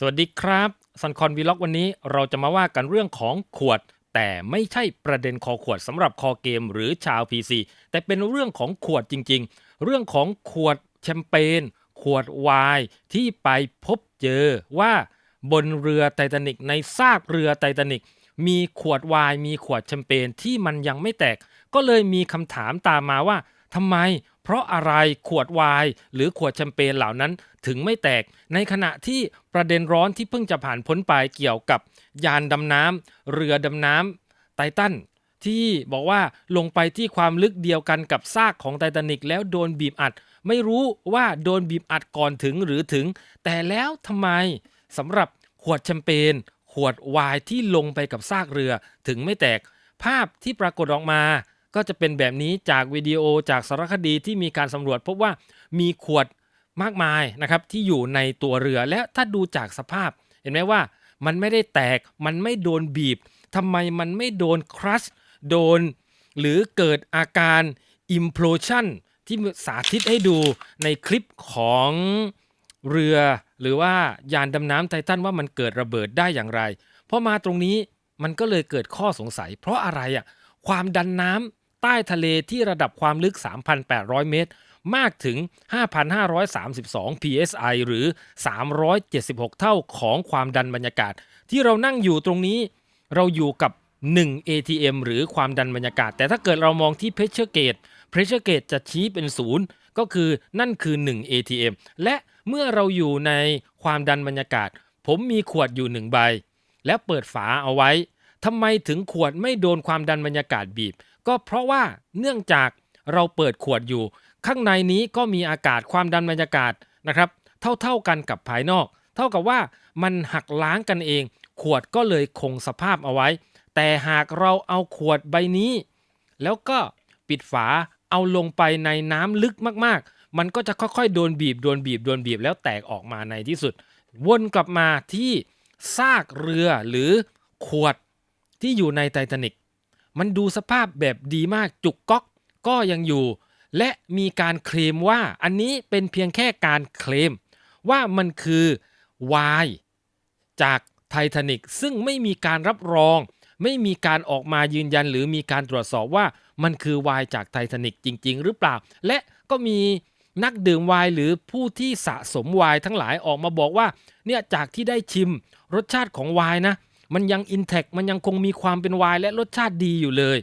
สวัสดีครับซันคอนวีล็อกวันนี้เราจะมาว่ากันเรื่องของขวด แต่ไม่ใช่ประเด็นคอขวดสำหรับคอเกมหรือชาว PC แต่เป็นเรื่องของขวดจริง ๆ เรื่องของขวดแชมเปญขวดไวน์ที่ไปพบเจอว่าบนเรือไททานิกในซากเรือไททานิกมีขวดไวน์มีขวดแชมเปญที่มันยังไม่แตก ก็เลยมีคำถามตามมาว่าทำไม เพราะอะไรขวดไวน์หรือขวดแชมเปญเหล่านั้นถึงไม่แตก ในขณะที่ประเด็นร้อนที่เพิ่งจะผ่านพ้นไปเกี่ยวกับยานดำน้ำเรือดำน้ำไททันที่บอกว่าลงไปที่ความลึกเดียวกันกับซากของไททานิกแล้วโดนบีบอัด ไม่รู้ว่าโดนบีบอัดก่อนถึงหรือถึง แต่แล้วทำไมสำหรับขวดแชมเปญขวดไวน์ที่ลงไปกับซากเรือถึงไม่แตก ภาพที่ปรากฏออกมา ก็จะเป็นแบบนี้จากวิดีโอจากสารคดีที่มีการสำรวจพบว่ามีขวดมากมายนะครับที่อยู่ในตัวเรือและถ้าดูจากสภาพ เห็นไหมว่ามันไม่ได้แตกมันไม่โดนบีบทำไมมันไม่โดนครัชโดน หรือเกิดอาการ implosion ที่สาธิตให้ดูในคลิปของเรือ หรือว่ายานดำน้ำไททันว่ามันเกิดระเบิดได้อย่างไรพอมาตรงนี้มันก็เลยเกิดข้อสงสัย เพราะอะไรอะความดันน้ำ ใต้ทะเลที่ระดับความลึก 3,800 เมตร มากถึง 5,532 psi หรือ 376 เท่าของความดันบรรยากาศ ที่เรานั่งอยู่ตรงนี้ เราอยู่กับ 1 ATM หรือความดันบรรยากาศ แต่ถ้าเกิดเรามองที่ pressure gauge pressure gauge จะชี้เป็นศูนย์ก็คือนั่นคือ 1 ATM และเมื่อเราอยู่ในความดันบรรยากาศ ผมมีขวดอยู่1ใบ แล้วเปิดฝาเอาไว้ทำไมถึงขวดไม่โดนความดันบรรยากาศบีบก็เพราะว่าเนื่องจากเราเปิดขวดอยู่ ข้างในนี้ก็มีอากาศความดันบรรยากาศนะครับ เท่าๆกันกับภายนอก เท่ากับว่ามันหักล้างกันเอง ขวดก็เลยคงสภาพเอาไว้ แต่หากเราเอาขวดใบนี้ แล้วก็ปิดฝาเอาลงไปในน้ำลึกมากๆ มันก็จะค่อยๆ โดนบีบ โดนบีบ โดนบีบ แล้วแตกออกมาในที่สุด วนกลับมาที่ซากเรือหรือขวดที่อยู่ในไททานิก มันดูสภาพแบบดีมากจุกก๊อกก็ยังอยู่ และมีการเคลมว่าอันนี้เป็นเพียงแค่การเคลม ว่ามันคือวายจากไททานิกซึ่งไม่มีการรับรอง ไม่มีการออกมายืนยัน หรือมีการตรวจสอบว่ามันคือวายจากไททานิกจริง ๆ หรือเปล่า และก็มีนักดื่มวายหรือผู้ที่สะสมวายทั้งหลายออกมาบอกว่าเนี่ยจากที่ได้ชิมรสชาติของวายนะ มันยังอินแทกมันยังคงมีความเป็นวายและรสชาติดีอยู่เลย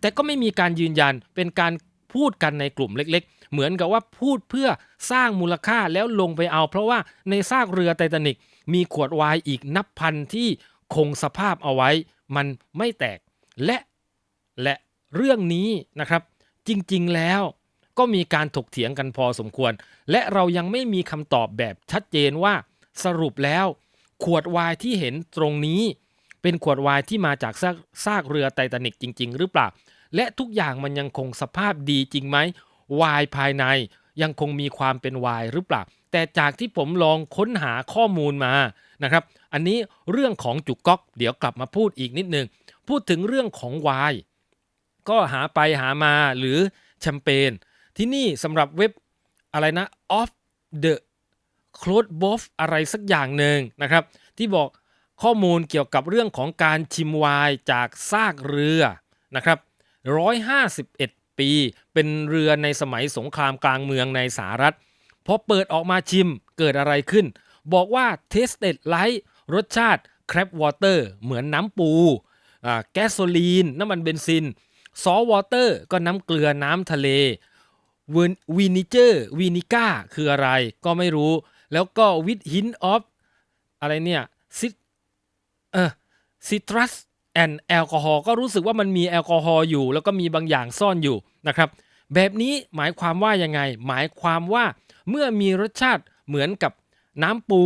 แต่ก็ไม่มีการยืนยันเป็นการพูดกันในกลุ่มเล็ก ๆ เหมือนกับว่าพูดเพื่อสร้างมูลค่าแล้วลงไปเอา เพราะว่าในซากเรือไททานิกมีขวดวายอีกนับพันที่คงสภาพเอาไว้ มันไม่แตกและและเรื่องนี้นะครับ จริงๆแล้วก็มีการถกเถียงกันพอสมควร และเรายังไม่มีคำตอบแบบชัดเจนว่าสรุปแล้ว ขวดวายที่เห็นตรงนี้ เป็นขวดวายที่มาจากซากซากเรือไททานิกจริง ๆ หรือเปล่า และทุกอย่างมันยังคงสภาพดีจริงไหมวายภายในยังคงมีความเป็นวายหรือเปล่า แต่จากที่ผมลองค้นหาข้อมูลมานะครับ อันนี้เรื่องของจุกก๊อก เดี๋ยวกลับมาพูดอีกนิดนึง พูดถึงเรื่องของวายก็หาไปหามาหรือแชมเปญที่นี่สำหรับเว็บอะไรนะ off the c l o t h b o f อะไรสักอย่างหนึ่งนะครับ ที่บอก ข้อมูลเกี่ยวกับเรื่องของการชิมวน์จากซากเรือนะครับ151 ปี เป็นเรือในสมัยสงครามกลางเมืองในสหรัฐพอเปิดออกมาชิมเกิดอะไรขึ้น บอกว่า tasted like รสชาติ crab water เหมือนน้ำปูแก๊สโซลีน น้ำมันเบนซิน ซอวอเตอร์ ก็น้ำเกลือน้ำทะเลวินิเจอร์วินิก้าคืออะไรก็ไม่รู้ แล้วก็วิดฮินออฟอะไรเนี่ยซิ เออซิตรัสแอนแอลกอฮอล์ก็รู้สึกว่ามันมีแอลกอฮอล์อยู่ แล้วก็มีบางอย่างซ่อนอยู่นะครับ แบบนี้หมายความว่ายังไง หมายความว่าเมื่อมีรสชาติเหมือนกับน้ำปู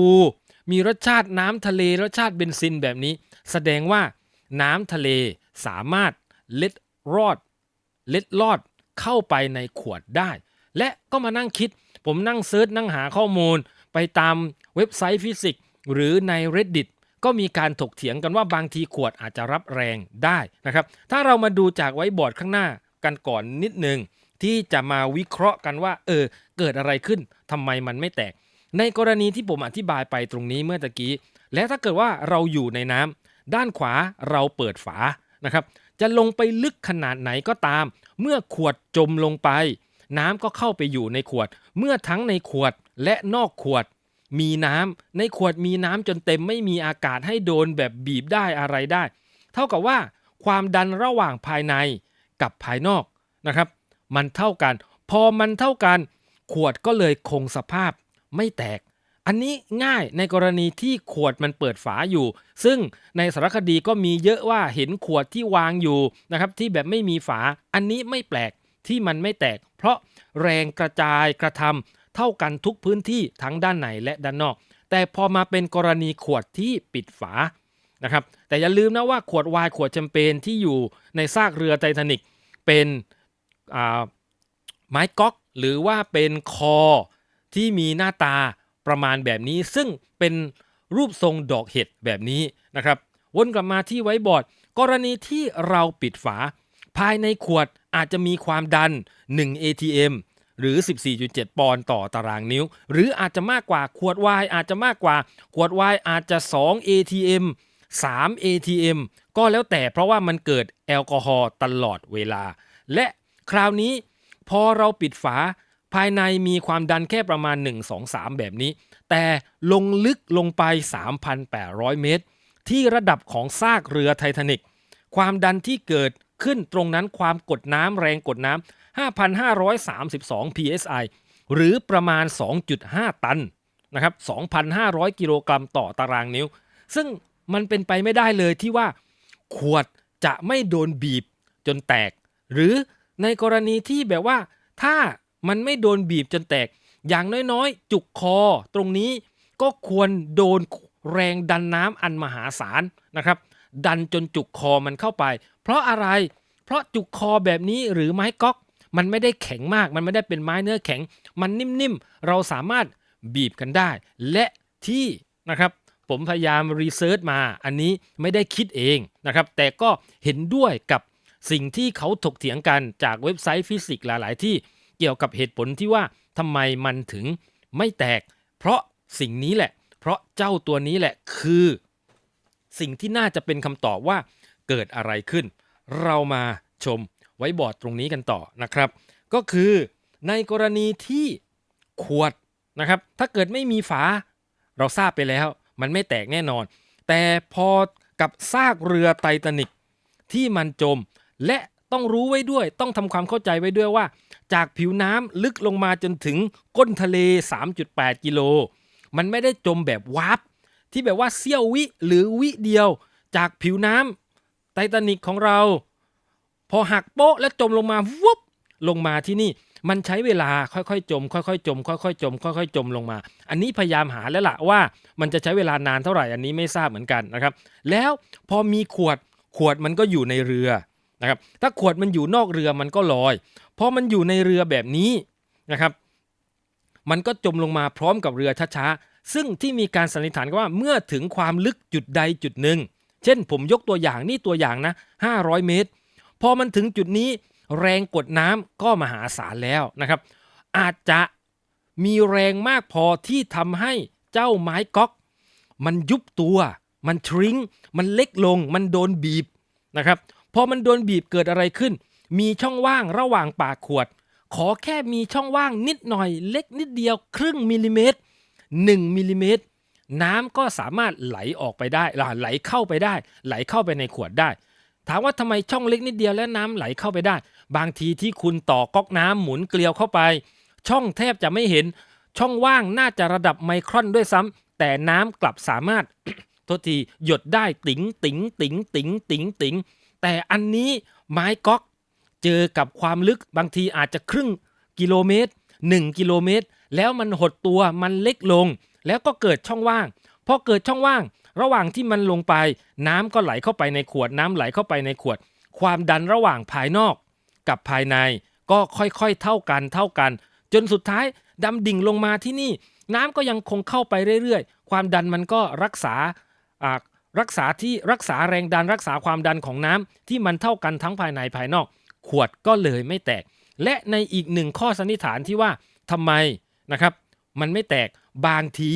มีรสชาติน้ำทะเลรสชาติเบนซินแบบนี้ แสดงว่าน้ำทะเลสามารถเล็ดรอด เล็ดลอดเข้าไปในขวดได้ และก็มานั่งคิด ผมนั่งเซิร์ชนั่งหาข้อมูล ไปตามเว็บไซต์ฟิสิกส์หรือใน reddit ก็มีการถกเถียงกันว่าบางทีขวดอาจจะรับแรงได้นะครับ ถ้าเรามาดูจากไว้บอร์ดข้างหน้ากันก่อนนิดนึงที่จะมาวิเคราะห์กันว่า เออ เกิดอะไรขึ้นทำไมมันไม่แตก ในกรณีที่ผมอธิบายไปตรงนี้เมื่อตะกี้ และถ้าเกิดว่าเราอยู่ในน้ำด้านขวาเราเปิดฝานะครับจะลงไปลึกขนาดไหนก็ตาม เมื่อขวดจมลงไป น้ำก็เข้าไปอยู่ในขวด เมื่อทั้งในขวดและนอกขวด มีน้ำในขวดมีน้ำจนเต็มไม่มีอากาศให้โดนแบบบีบได้อะไรได้ เท่ากับว่าความดันระหว่างภายในกับภายนอกนะครับ มันเท่ากัน พอมันเท่ากัน ขวดก็เลยคงสภาพไม่แตก อันนี้ง่ายในกรณีที่ขวดมันเปิดฝาอยู่ ซึ่งในสารคดีก็มีเยอะว่าเห็นขวดที่วางอยู่นะครับที่แบบไม่มีฝา อันนี้ไม่แปลกที่มันไม่แตก เพราะแรงกระจายกระทำ เท่ากันทุกพื้นที่ทั้งด้านในและด้านนอก แต่พอมาเป็นกรณีขวดที่ปิดฝานะครับแต่อย่าลืมนะว่าขวดวน์ขวดแชมเปญที่อยู่ในซากเรือไททานิกเป็นไม้ก๊อกหรือว่าเป็นคอที่มีหน้าตาประมาณแบบนี้ ซึ่งเป็นรูปทรงดอกเห็ดแบบนี้นะครับวนกลับมาที่ไว้บอร์ด กรณีที่เราปิดฝา ภายในขวดอาจจะมีความดัน 1 ATM หรือ 14.7 ปอนด์ต่อตารางนิ้ว หรืออาจจะมากกว่าขวดวน์อาจจะมากกว่าขวดวน์อาจจะ 2 ATM 3 ATM ก็แล้วแต่เพราะว่ามันเกิดแอลกอฮอล์ตลอดเวลา และคราวนี้พอเราปิดฝาภายในมีความดันแค่ประมาณ 1 2 3 แบบนี้ แต่ลงลึกลงไป 3,800 เมตร ที่ระดับของซากเรือไททานิกความดันที่เกิดขึ้นตรงนั้นความกดน้ำแรงกดน้ำ 5,532 psi หรือประมาณ 2.5 ตันนะครับ2,500 กิโลกรัมต่อตารางนิ้ว ซึ่งมันเป็นไปไม่ได้เลยที่ว่า ขวดจะไม่โดนบีบจนแตก หรือในกรณีที่แบบว่า ถ้ามันไม่โดนบีบจนแตก อย่างน้อยๆ จุกคอตรงนี้ก็ควรโดนแรงดันน้ำอันมหาศาลนะครับ ดันจนจุกคอมันเข้าไป เพราะอะไร เพราะจุกคอแบบนี้หรือไม้ก๊อก มันไม่ได้แข็งมาก มันไม่ได้เป็นไม้เนื้อแข็ง มันนิ่มๆ เราสามารถบีบกันได้ และที่นะครับผมพยายามรีเสิร์ชมา อันนี้ไม่ได้คิดเองนะครับ แต่ก็เห็นด้วยกับสิ่งที่เขาถกเถียงกันจากเว็บไซต์ฟิสิกส์หลาย ๆ ที่เกี่ยวกับเหตุผลที่ว่าทำไมมันถึงไม่แตก เพราะสิ่งนี้แหละ เพราะเจ้าตัวนี้แหละคือ สิ่งที่น่าจะเป็นคำตอบว่าเกิดอะไรขึ้น เรามาชม ไว้บอร์ดตรงนี้กันต่อนะครับ ก็คือในกรณีที่ขวดนะครับ ถ้าเกิดไม่มีฝาเราทราบไปแล้ว มันไม่แตกแน่นอน แต่พอกับซากเรือไททานิกที่มันจม และต้องรู้ไว้ด้วย ต้องทำความเข้าใจไว้ด้วยว่า จากผิวน้ำลึกลงมาจนถึงก้นทะเล 3.8 กิโล มันไม่ได้จมแบบวาร์ปที่แบบว่าเสี้ยววิหรือวิเดียว จากผิวน้ำไททานิกของเรา พอหักโป๊ะแล้วจมลงมาวุบลงมาที่นี่มันใช้เวลาค่อยๆจม ค่อยๆจม ค่อยๆจม ค่อยๆจมลงมา อันนี้พยายามหาแล้วล่ะว่า มันจะใช้เวลานานเท่าไหร่อันนี้ไม่ทราบเหมือนกันนะครับ แล้วพอมีขวดขวดมันก็อยู่ในเรือนะครับ ถ้าขวดมันอยู่นอกเรือมันก็ลอยพอมันอยู่ในเรือแบบนี้นะครับ มันก็จมลงมาพร้อมกับเรือช้าๆซึ่งที่มีการสันนิษฐานกันว่าเมื่อถึงความลึกจุดใดจุดหนึ่ง เช่นผมยกตัวอย่างนี่ตัวอย่างนะ500 เมตร พอมันถึงจุดนี้แรงกดน้ำก็มหาศาลแล้วนะครับ อาจจะมีแรงมากพอที่ทำให้เจ้าไม้ก๊อก มันยุบตัว มันทริงมันเล็กลง มันโดนบีบนะครับพอมันโดนบีบเกิดอะไรขึ้น มีช่องว่างระหว่างปากขวด ขอแค่มีช่องว่างนิดหน่อย เล็กนิดเดียวครึ่งมิลลิเมตร1มิลลิเมตรน้ำก็สามารถไหลออกไปได้ ไหลเข้าไปได้ ไหลเข้าไปในขวดได้ ถามว่าทำไมช่องเล็กนิดเดียวแล้วน้ำไหลเข้าไปได้ บางทีที่คุณต่อก๊อกน้ำหมุนเกลียวเข้าไป ช่องแทบจะไม่เห็น ช่องว่างน่าจะระดับไมครอนด้วยซ้ำแต่น้ำกลับสามารถโทษทีหยดได้ติ๋งติ๋งติ๋งติ๋งติ๋งติ๋งแต่อันนี้ไม้ก๊อกเจอกับความลึกบางทีอาจจะครึ่งกิโลเมตร 1 กิโลเมตร แล้วมันหดตัวมันเล็กลง แล้วก็เกิดช่องว่างพอเกิดช่องว่าง ระหว่างที่มันลงไป น้ำก็ไหลเข้าไปในขวดน้ำไหลเข้าไปในขวด ความดันระหว่างภายนอก กับภายในก็ค่อยๆเท่ากันเท่ากัน จนสุดท้ายดำดิ่งลงมาที่นี่ น้ำก็ยังคงเข้าไปเรื่อยๆ ความดันมันก็รักษาอ่ารักษาที่รักษาแรงดันรักษาความดันของน้ำที่มันเท่ากันทั้งภายในภายนอก ขวดก็เลยไม่แตก และในอีกหนึ่งข้อสันนิษฐานที่ว่าทำไมนะครับ มันไม่แตกบางที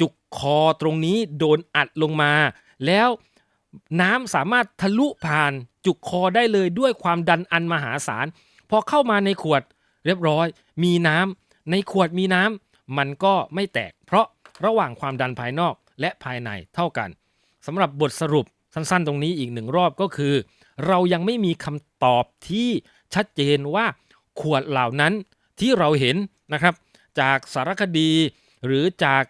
จุกคอตรงนี้โดนอัดลงมา แล้วน้ำสามารถทะลุผ่านจุกคอได้เลยด้วยความดันอันมหาศาลพอเข้ามาในขวดเรียบร้อย มีน้ำในขวดมีน้ำมันก็ไม่แตก เพราะระหว่างความดันภายนอกและภายในเท่ากันสำหรับบทสรุปสั้นๆ ตรงนี้อีกหนึ่งรอบก็คือ เรายังไม่มีคำตอบที่ชัดเจนว่าขวดเหล่านั้นที่เราเห็นนะครับ จากสารคดีหรือจาก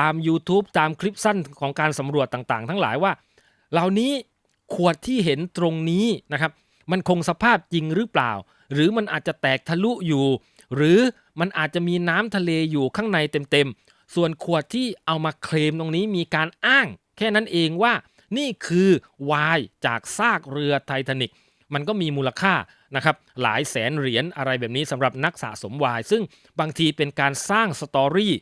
ตาม YouTube ตามคลิปสั้นของการสำรวจต่างๆ ทั้งหลายว่า เหล่านี้ขวดที่เห็นตรงนี้นะครับ มันคงสภาพจริงหรือเปล่า หรือมันอาจจะแตกทะลุอยู่ หรือมันอาจจะมีน้ำทะเลอยู่ข้างในเต็มๆ ส่วนขวดที่เอามาเคลมตรงนี้มีการอ้าง แค่นั้นเองว่านี่คือวน์จากซากเรือไททานิกมันก็มีมูลค่านะครับหลายแสนเหรียญอะไรแบบนี้สำหรับนักสะสมวน์ซึ่งบางทีเป็นการสร้างสตอรี่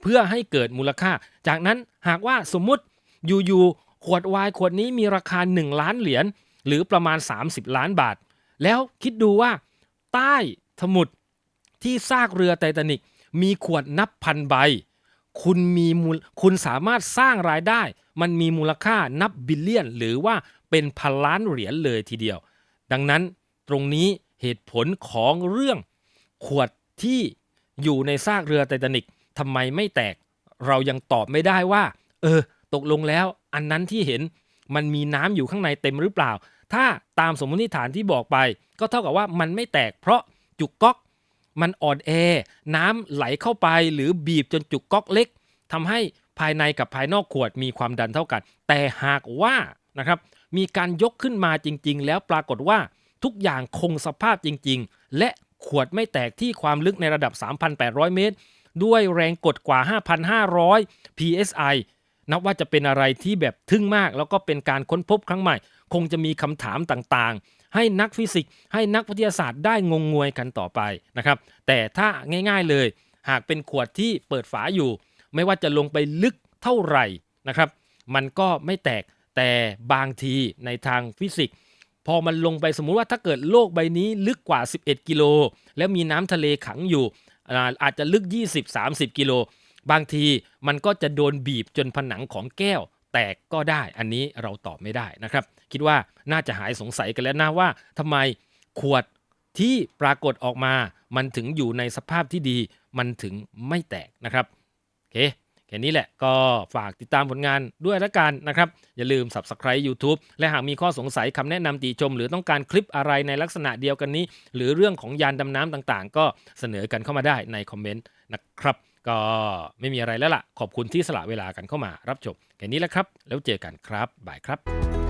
เพื่อให้เกิดมูลค่า จากนั้นหากว่าสมมุติอยู่ๆขวดไวน์ขวดนี้มีราคา 1 ล้านเหรียญหรือประมาณ 30 ล้านบาท แล้วคิดดูว่า ใต้สมุทรที่ซากเรือไททานิกมีขวดนับพันใบ คุณมีมูลคุณสามารถสร้างรายได้ มันมีมูลค่านับบิลเลียน หรือว่าเป็นพันล้านเหรียญเลยทีเดียว ดังนั้นตรงนี้เหตุผลของเรื่องขวดที่อยู่ในซากเรือไททานิก ทำไมไม่แตก เรายังตอบไม่ได้ว่า เออ ตกลงแล้ว อันนั้นที่เห็นมันมีน้ำอยู่ข้างในเต็มหรือเปล่า ถ้าตามสมมติฐานที่บอกไป ก็เท่ากับว่ามันไม่แตก เพราะจุกก๊อกมันอ่อนแอ น้ำไหลเข้าไปหรือบีบจนจุกก๊อกเล็กทำให้ภายในกับภายนอกขวดมีความดันเท่ากัน แต่หากว่านะครับมีการยกขึ้นมาจริง ๆ แล้วปรากฏว่าทุกอย่างคงสภาพจริง ๆ และขวดไม่แตกที่ความลึกในระดับ 3,800 เมตร ด้วยแรงกดกว่า 5,500 psi นับว่าจะเป็นอะไรที่แบบทึ่งมาก แล้วก็เป็นการค้นพบครั้งใหม่ คงจะมีคำถามต่างๆ ให้นักฟิสิกส์ให้นักวิทยาศาสตร์ได้งงงวยกันต่อไปนะครับ แต่ถ้าง่ายๆเลย หากเป็นขวดที่เปิดฝาอยู่ ไม่ว่าจะลงไปลึกเท่าไหร่นะครับ มันก็ไม่แตกแต่บางทีในทางฟิสิกส์พอมันลงไปสมมุติว่าถ้าเกิดโลกใบนี้ลึกกว่า 11 กิโล แล้วมีน้ำทะเลขังอยู่ อาอาจจะลึก 20-30 กิโล บางทีมันก็จะโดนบีบจนผนังของแก้ว แตกก็ได้อันนี้เราตอบไม่ได้นะครับ คิดว่าน่าจะหายสงสัยกันแล้วนะว่าทำไมขวดที่ปรากฏออกมา มันถึงอยู่ในสภาพที่ดี มันถึงไม่แตกนะครับโอเค แค่นี้แหละก็ฝากติดตามผลงานด้วยละกันนะครับ อย่าลืม Subscribe YouTube และหากมีข้อสงสัยคำแนะนำติชม หรือต้องการคลิปอะไรในลักษณะเดียวกันนี้ หรือเรื่องของยานดำน้ำต่างๆ ก็เสนอกันเข้ามาได้ในคอมเมนต์นะครับ ก็ไม่มีอะไรแล้วล่ะ ขอบคุณที่สละเวลากันเข้ามารับชมแค่นี้แหละครับ แล้วเจอกันครับบายครับ